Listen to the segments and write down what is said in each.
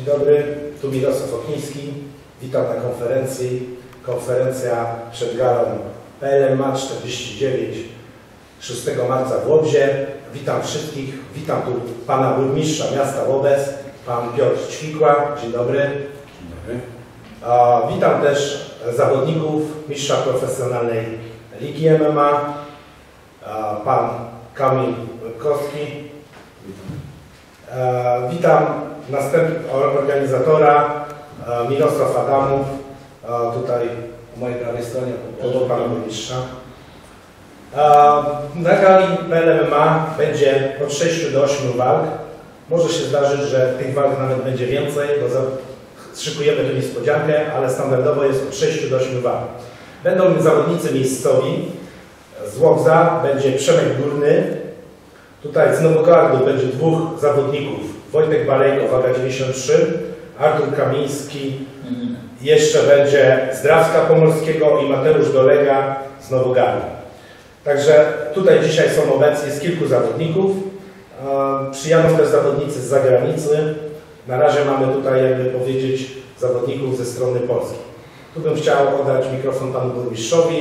Dzień dobry, tu Mirosław Okniński. Witam na konferencji. Konferencja przed galą PLMA 49 6 marca w Łobzie. Witam wszystkich. Witam tu pana burmistrza miasta Łobez, pan Piotr Ćwikła. Dzień dobry. A, witam też zawodników mistrza profesjonalnej Ligi MMA, a, pan Kamil Kostki. E, witam następ organizatora e, Mirosław Adamów, e, tutaj po mojej prawej stronie, obok pana burmistrza. E, Na gali PLMA będzie od 6 do 8 walk. Może się zdarzyć, że tych walk nawet będzie więcej, bo szykujemy tu niespodziankę, ale standardowo jest od 6 do 8 walk. Będą zawodnicy miejscowi. Z Łobza będzie Przemek Górny. Tutaj z Nowogardu będzie dwóch zawodników. Wojtek Balejko, waga 93, Artur Kamiński, jeszcze będzie z Drawska Pomorskiego i Mateusz Dolega z Nowogardu. Także tutaj dzisiaj są obecni jest kilku zawodników. Przyjadą też zawodnicy z zagranicy. Na razie mamy tutaj, jakby powiedzieć, zawodników ze strony Polski. Tu bym chciał oddać mikrofon panu burmistrzowi,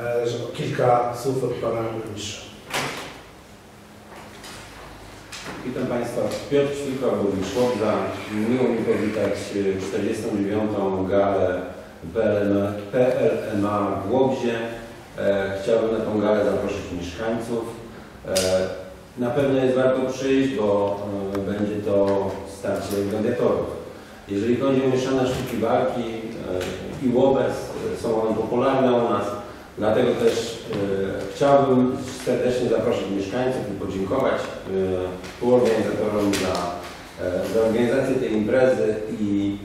e, kilka słów od pana burmistrza. Witam Państwa. Piotr burmistrz Łobza. Miło mi powitać e, 49. galę PLM, PLMA w Łobzie. E, Chciałbym na tą galę zaprosić mieszkańców. E, Na pewno jest warto przyjść, bo e, będzie to starcie gladiatorów. Jeżeli chodzi o mieszane sztuki walki i łobez, są one popularne u nas, dlatego też e, chciałbym serdecznie zaprosić mieszkańców i podziękować e, współorganizatorom za, e, za organizację tej imprezy i,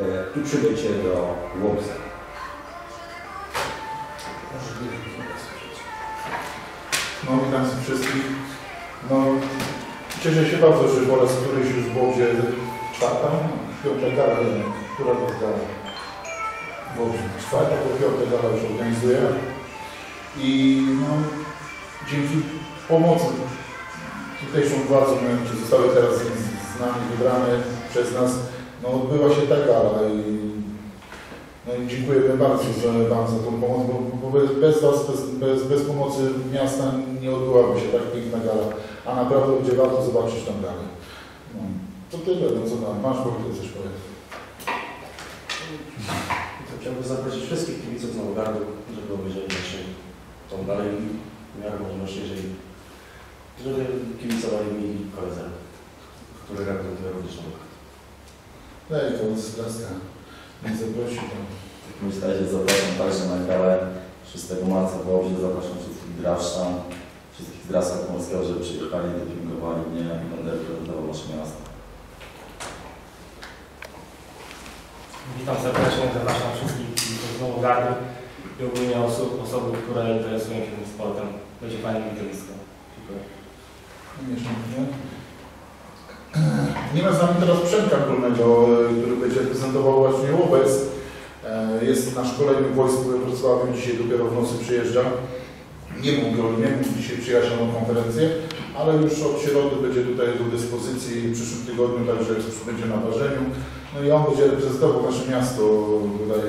e, i przybycie do Łobza. No witam wszystkich. No cieszę się bardzo, że po raz któryś już w Łobzie czwarta, piąta gala, która to gala? Łobzie. Czwarta to piąta gala już organizuję. I no, dzięki pomocy tutejszą władzom, które zostały teraz z, nami wybrane przez nas, no odbyła się ta gala i no i dziękujemy bardzo za, Wam za tą pomoc, bo, bez, bez Was, bez, bez, bez pomocy miasta nie odbyłaby się tak piękna gala, a naprawdę będzie warto zobaczyć tą galę. No, to tyle, no co tam, masz Wojtek coś powiedzieć. Chciałbym zaprosić wszystkich kibiców Nowogardu, żeby obejrzeli właśnie tą dalej w miarę możliwości, jeżeli żeby kibicowali mi koledze, który reprezentuje również Nowogard. Ej, to jest laska. Nie zaprosił tam. W takim razie zapraszam także na galę 6 marca w Łobzie. Zapraszam wszystkich drawszczan, wszystkich z Drawska Pomorskiego, żeby przyjechali, dopingowali mnie i będę reprezentował nasze miasto. Witam serdecznie, zapraszam wszystkich z Nowogardu i ogólnie osób, osoby, które interesują się tym sportem. Będzie Pani widowisko. Dziękuję. Nie? Ma z nami teraz Przemka Kulnego, który będzie reprezentował właśnie Łobez. E, Jest na szkoleniu w wojsku we Wrocławiu, dzisiaj dopiero w nocy przyjeżdża. Nie mógł, nie mógł dzisiaj przyjechać na konferencję, ale już od środy będzie tutaj do dyspozycji w przyszłym tygodniu, także będzie na ważeniu. No i on będzie reprezentował nasze miasto tutaj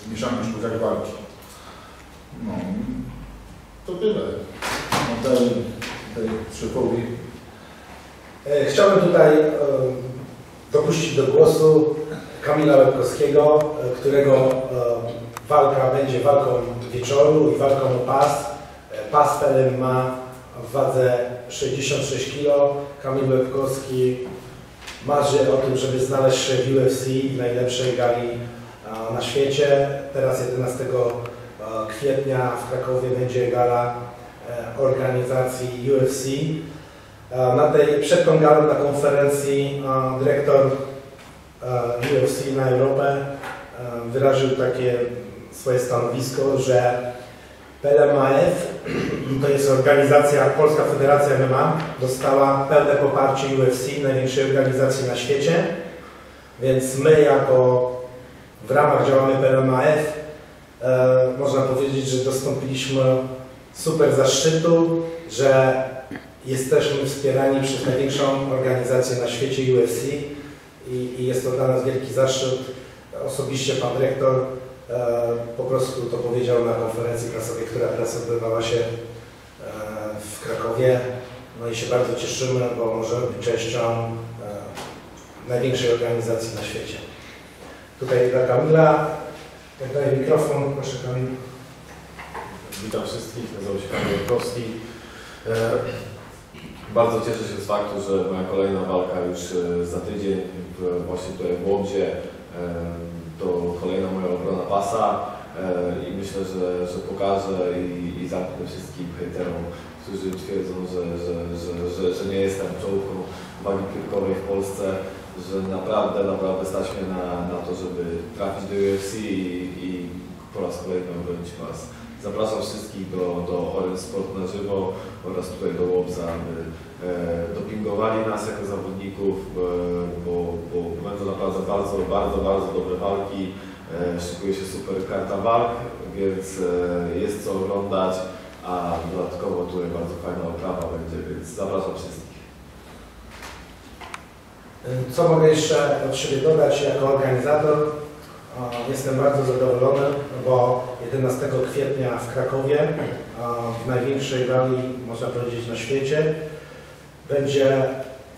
w mieszanych walki. No, to tyle. Oddaję tutaj szefowi E, Chciałbym tutaj e, dopuścić do głosu Kamila Lepkowskiego, e, którego e, walka będzie walką wieczoru i walką o pas. Pas PLM ma w wadze 66 kg. Kamil Lepkowski marzy o tym, żeby znaleźć się w UFC, najlepszej gali na świecie. Teraz 11 e, kwietnia w Krakowie będzie gala e, organizacji UFC. E, Na tej, przed tą galą na konferencji e, dyrektor UFC na Europę wyraził takie swoje stanowisko, że PLMAF, to jest organizacja, Polska Federacja MMA, dostała pełne poparcie UFC, największej organizacji na świecie, więc my jako w ramach działamy PLMAF, e, można powiedzieć, że dostąpiliśmy super zaszczytu, że jesteśmy wspierani przez największą organizację na świecie UFC i, i jest to dla nas wielki zaszczyt. Osobiście pan dyrektor e, po prostu to powiedział na konferencji prasowej, która teraz odbywała się e, w Krakowie. No i się bardzo cieszymy, bo możemy być częścią e, największej organizacji na świecie. Tutaj dla Kamila, daję mikrofon, proszę Kamil. Witam wszystkich, nazywam się Kamil Jankowski. E, bardzo cieszę się z faktu, że moja kolejna walka już e, za tydzień właśnie tutaj w Łomdzie e, to kolejna moja obrona pasa e, i myślę, że, że pokażę i, i zamknę wszystkim hejterom, którzy twierdzą, że, że, że, że, nie jestem czołówką wagi piłkowej w Polsce, że naprawdę, naprawdę stać mnie na, na to, żeby trafić do UFC i, i po raz kolejny obronić pas. Zapraszam wszystkich do, do Orange Sport na żywo oraz tutaj do Łobza, aby e, dopingowali nas jako zawodników, e, bo, bo będą naprawdę bardzo, bardzo, bardzo dobre walki. E, szykuje się super karta walk, więc e, jest co oglądać, a dodatkowo tutaj bardzo fajna oprawa będzie, więc zapraszam wszystkich. Co mogę jeszcze od siebie dodać jako organizator? Jestem bardzo zadowolony, bo 11 kwietnia w Krakowie, w największej gali, można powiedzieć, na świecie, będzie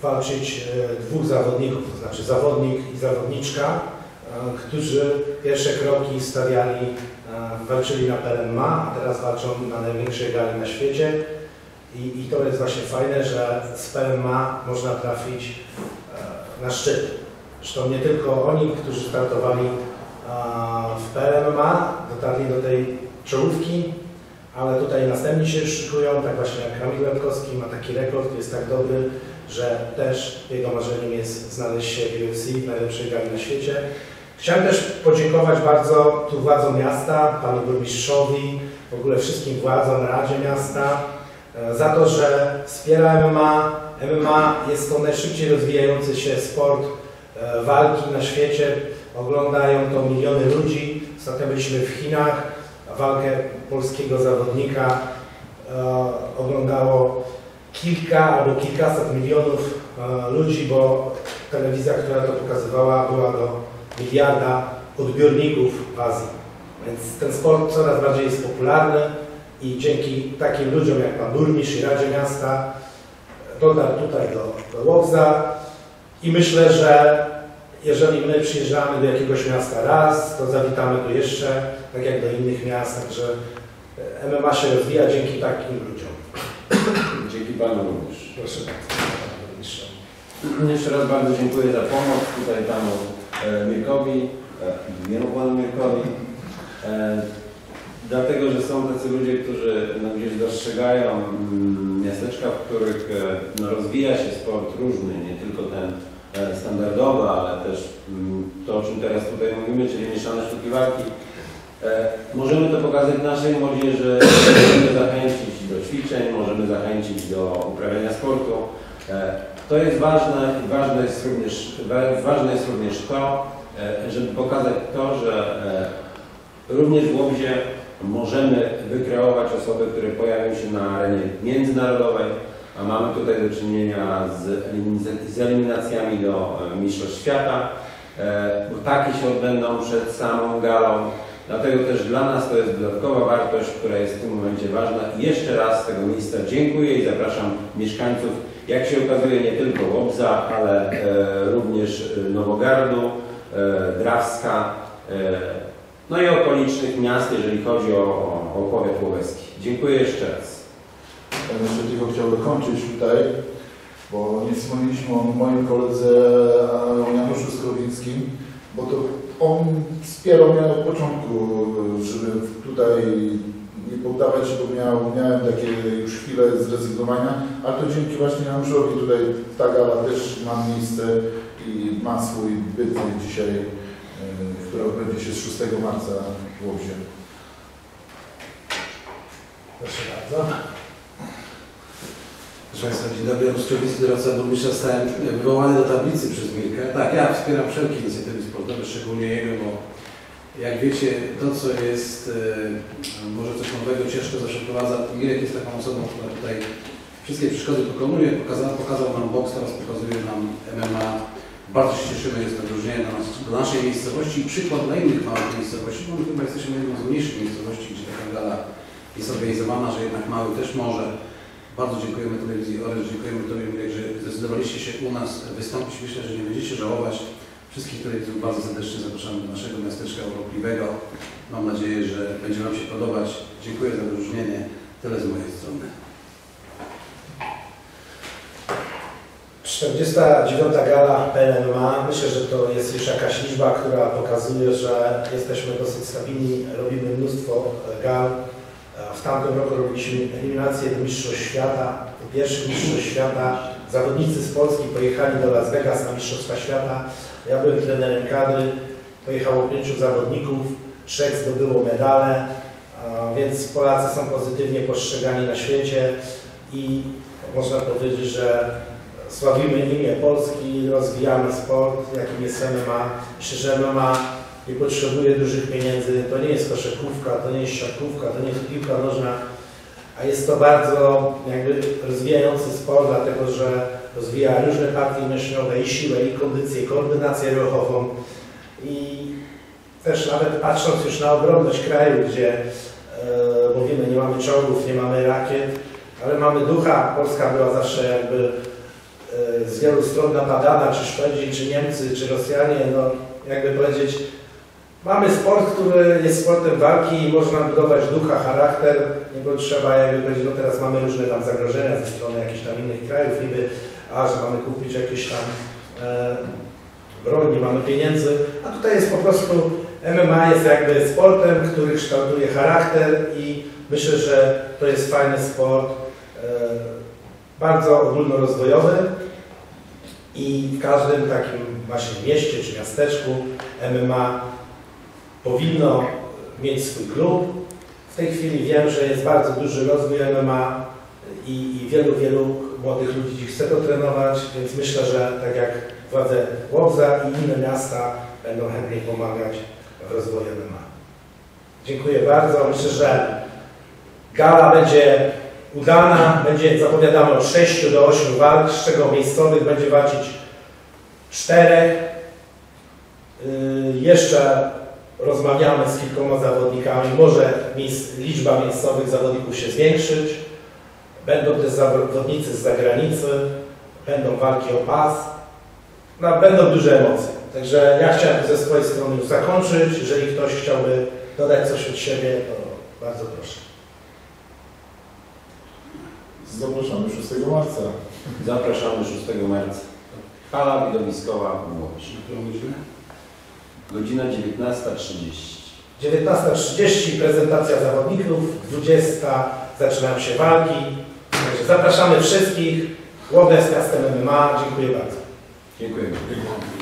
walczyć e, dwóch zawodników, to znaczy zawodnik i zawodniczka, którzy pierwsze kroki stawiali, walczyli na PLMA, a teraz walczą na największej gali na świecie. I, I to jest właśnie fajne, że z PLMA można trafić na szczyt. Zresztą nie tylko oni, którzy startowali w PLMA, dotarli do tej czołówki, ale tutaj następni się szykują, tak właśnie jak Kamil Radkowski ma taki rekord, jest tak dobry, że też jego marzeniem jest znaleźć się w UFC, w najlepszej gali na świecie. Chciałem też podziękować bardzo tu władzom miasta, panu burmistrzowi, w ogóle wszystkim władzom, Radzie Miasta, e, za to, że wspiera MMA. MMA jest to najszybciej rozwijający się sport e, walki na świecie. Oglądają to miliony ludzi. Ostatnio byliśmy w Chinach. Walkę polskiego zawodnika e, oglądało kilka albo kilkaset milionów e, ludzi, bo telewizja, która to pokazywała, była do miliarda odbiorników w Azji. Więc ten sport coraz bardziej jest popularny i dzięki takim ludziom jak Pan Burmistrz i Radzie Miasta dotarł tutaj do, do Łobza i myślę, że jeżeli my przyjeżdżamy do jakiegoś miasta raz, to zawitamy tu jeszcze, tak jak do innych miast, także e, MMA się rozwija dzięki takim ludziom. Dzięki Panu również. Proszę bardzo. Jeszcze raz bardzo dziękuję za pomoc tutaj Panu e, Mirkowi, e, drugiemu Panu Mirkowi. Dlatego, że są tacy ludzie, którzy no, gdzieś dostrzegają mm, miasteczka, w których e, no, rozwija się sport różny, nie tylko ten e, standardowy, ale też mm, to, o czym teraz tutaj mówimy, czyli mieszane sztuki walki. E, Możemy to pokazać naszej młodzieży, możemy zachęcić do ćwiczeń, możemy zachęcić do uprawiania sportu. To jest ważne i ważne jest również, wa- ważne jest również to, żeby pokazać to, że również w Łobzie możemy wykreować osoby, które pojawią się na arenie międzynarodowej, a mamy tutaj do czynienia z, z eliminacjami do e, Mistrzostw Świata, e, bo takie się odbędą przed samą galą. Dlatego też dla nas to jest dodatkowa wartość, która jest w tym momencie ważna. I jeszcze raz z tego miejsca dziękuję i zapraszam mieszkańców, jak się okazuje, nie tylko Łobza, ale e, również Nowogardu, Drawska, no i okolicznych miast, jeżeli chodzi o, o, powiat łowecki. Dziękuję jeszcze raz. Ja tylko chciał dokończyć tutaj, bo nie wspomnieliśmy o moim koledze o Januszu Skowickim, bo to on wspierał mnie od początku, żeby tutaj nie poddawać się, bo miał, miałem takie już chwile zrezygnowania, ale to dzięki właśnie Januszowi tutaj ta gala też ma miejsce i ma swój byt dzisiaj, e, która odbędzie się z 6 marca w Łobzie. Proszę bardzo. Proszę Państwa, dzień dobry. Ostrowicki, doradca burmistrza. Zostałem wywołany do tablicy przez Mirka. Tak, ja wspieram wszelkie inicjatywy sportowe, szczególnie jego, bo jak wiecie, to co jest e, może coś nowego, ciężko zawsze wprowadza. Mirek jest taką osobą, która tutaj wszystkie przeszkody pokonuje. Pokazał, pokazał nam boks, teraz pokazuje nam MMA. Bardzo się cieszymy, jest to wyróżnienie do, nas, do naszej miejscowości przykład dla innych małych miejscowości, bo my chyba jesteśmy jedną z mniejszych miejscowości, gdzie taka gala jest organizowana, że jednak mały też może. Bardzo dziękujemy telewizji Orange, dziękujemy Tobie, że zdecydowaliście się u nas wystąpić. Myślę, że nie będziecie żałować. Wszystkich telewidzów bardzo serdecznie zapraszamy do naszego miasteczka urokliwego. Mam nadzieję, że będzie Wam się podobać. Dziękuję za wyróżnienie. Tyle z mojej strony. 49. gala PNMA. Myślę, że to jest już jakaś liczba, która pokazuje, że jesteśmy dosyć stabilni. Robimy mnóstwo e, gal. E, W tamtym roku robiliśmy eliminację do Mistrzostw Świata. Pierwszy Mistrzostw Świata. Zawodnicy z Polski pojechali do Las Vegas na Mistrzostwa Świata. Ja byłem trenerem kadry. Pojechało pięciu zawodników. Trzech zdobyło medale. Więc Polacy są pozytywnie postrzegani na świecie i można powiedzieć, że sławimy imię Polski, rozwijamy sport, jakim jest MMA. Że MMA nie potrzebuje dużych pieniędzy. To nie jest koszykówka, to nie jest siatkówka, to nie jest piłka nożna, a jest to bardzo jakby rozwijający sport, dlatego że rozwija różne partie mięśniowe i siłę, i kondycję, i koordynację ruchową. I też nawet patrząc już na ogromność kraju, gdzie e, mówimy, nie mamy czołgów, nie mamy rakiet, ale mamy ducha. Polska była zawsze jakby z wielu stron napadana, czy Szwedzi, czy Niemcy, czy Rosjanie, no jakby powiedzieć, mamy sport, który jest sportem walki i można budować ducha, charakter, nie potrzeba jakby powiedzieć, no teraz mamy różne tam zagrożenia ze strony jakichś tam innych krajów, niby, a że mamy kupić jakieś tam e, broń, nie mamy pieniędzy, a tutaj jest po prostu MMA jest jakby sportem, który kształtuje charakter i myślę, że to jest fajny sport, e, bardzo ogólnorozwojowy i w każdym takim właśnie mieście czy miasteczku MMA powinno mieć swój klub. W tej chwili wiem, że jest bardzo duży rozwój MMA i, i wielu, wielu młodych ludzi chce to trenować, więc myślę, że tak jak władze Łobza i inne miasta będą chętnie pomagać w rozwoju MMA. Dziękuję bardzo. Myślę, że gala będzie udana. Będzie zapowiadano od 6 do 8 walk, z czego miejscowych będzie walczyć czterech. Yy, jeszcze rozmawiamy z kilkoma zawodnikami. Może liczba miejscowych zawodników się zwiększyć. Będą też zawodnicy z zagranicy. Będą walki o pas. No, będą duże emocje. Także ja chciałem ze swojej strony już zakończyć. Jeżeli ktoś chciałby dodać coś od siebie, to bardzo proszę. Zapraszamy 6 marca. Zapraszamy 6 marca. Hala widowiskowa godzinę? Godzina 19.30. 19.30 prezentacja zawodników, 20 zaczynają się walki. Także zapraszamy wszystkich. Łodne z miastem MMA. Dziękuję bardzo. Dziękujemy. Dziękuję.